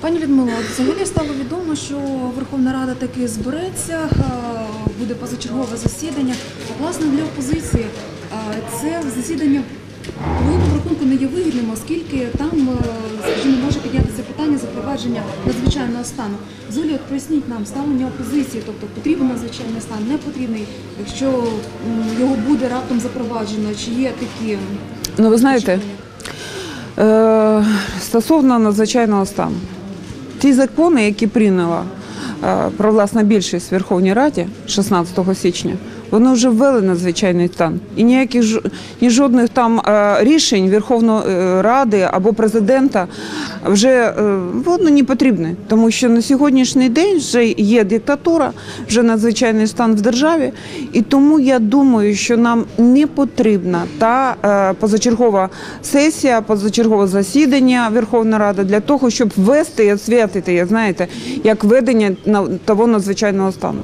Пані Людмило, взагалі стало відомо, що Верховна Рада таки збереться, е, буде позачергове засідання. Власне, для опозиції е, це засідання по рахунку не є вигідним, оскільки там, е, скажімо, може піднятися питання запровадження надзвичайного стану. Золі, от поясніть нам ставлення опозиції, тобто потрібен надзвичайний стан, не потрібний, якщо його буде раптом запроваджено, чи є такі Ну, ви знаєте, стосовно надзвичайного стану, ті закони, які прийняла е, провласна більшість в Верховній Раді 16 січня, вони вже ввели надзвичайний стан. І ніяких ні жодних там е, рішень Верховної е, Ради або президента вже е, воно не потрібне, тому що на сьогоднішній день вже є диктатура, вже надзвичайний стан в державі. І тому я думаю, що нам не потрібна та позачергова сесія, позачергове засідання Верховної Ради для того, щоб ввести і освятити, знаєте, як ведення того надзвичайного стану.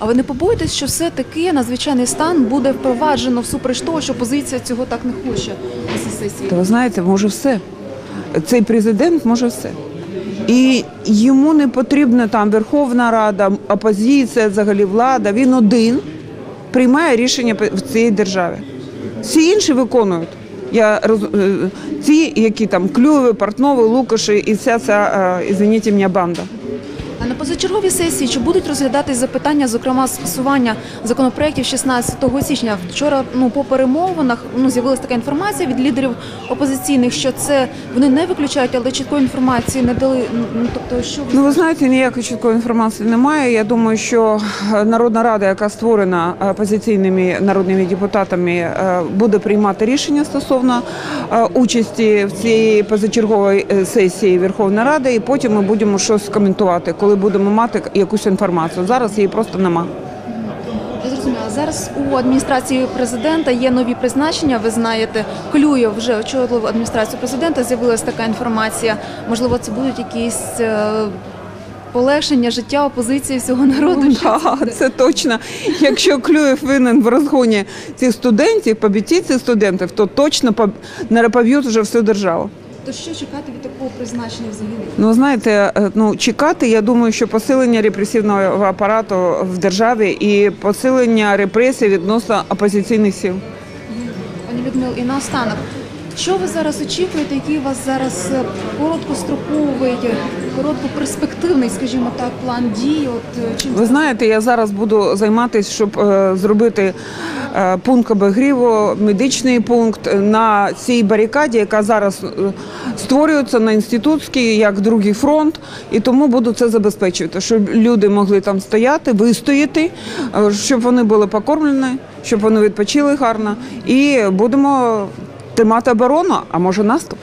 А ви не побоїтесь, що все-таки надзвичайний стан буде впроваджено всупереч того, що опозиція цього так не хоче на ви знаєте, може все. Цей президент може все. І йому не потрібна там Верховна Рада, опозиція, взагалі влада. Він один приймає рішення в цій державі. Всі інші виконують. Я роз... е, ті, які там клюви, портнови, лукаші і вся ця, е, извините мене, банда. Позачерговій сесії чи будуть розглядатись запитання, зокрема скасування законопроєктів 16 січня? Вчора ну по перемовинах ну з'явилася така інформація від лідерів опозиційних, що це вони не виключають, але чіткої інформації не дали. Ну тобто, що Ну, ви знаєте, ніякої чіткої інформації немає. Я думаю, що е, Народна Рада, яка створена опозиційними народними депутатами, е, буде приймати рішення стосовно е, участі в цій позачерговій сесії Верховної Ради, і потім ми будемо щось коментувати, коли будемо мати якусь інформацію. Зараз її просто нема. Зараз у адміністрації президента є нові призначення. Ви знаєте, Клюєв вже очолив адміністрацію президента. З'явилася така інформація. Можливо, це будуть якісь. е, Полегшення життя опозиції всього народу. Це Да, це точно. Якщо Клюєв винен в розгоні цих студентів, побіті цих студентів, то точно поб- не поб'ють вже всю державу. То що чекати від такого призначення взагалі? Ну знаєте, е, ну чекати, я думаю, що посилення репресивного апарату в державі і посилення репресій відносно опозиційних сил. Пані Людмил, і наостанок, що ви зараз очікуєте? Який у вас зараз е, короткостроковий, е, короткоперспективний, скажімо так, план дій? От е, чим Ви знаєте, я зараз буду займатися, щоб е, зробити е, пункт обігріву, медичний пункт на цій барикаді, яка зараз створюється на інститутській, як другий фронт, і тому буду це забезпечувати, щоб люди могли там стояти, вистояти, е, щоб вони були покормлені, щоб вони відпочили гарно, і будемо тримати оборону, а може наступ.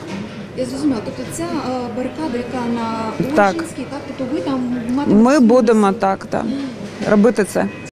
я зрозуміла? Тобто ця е, барикада, яка на Так. Так тобто ви там матимете Ми будемо так, так робити це.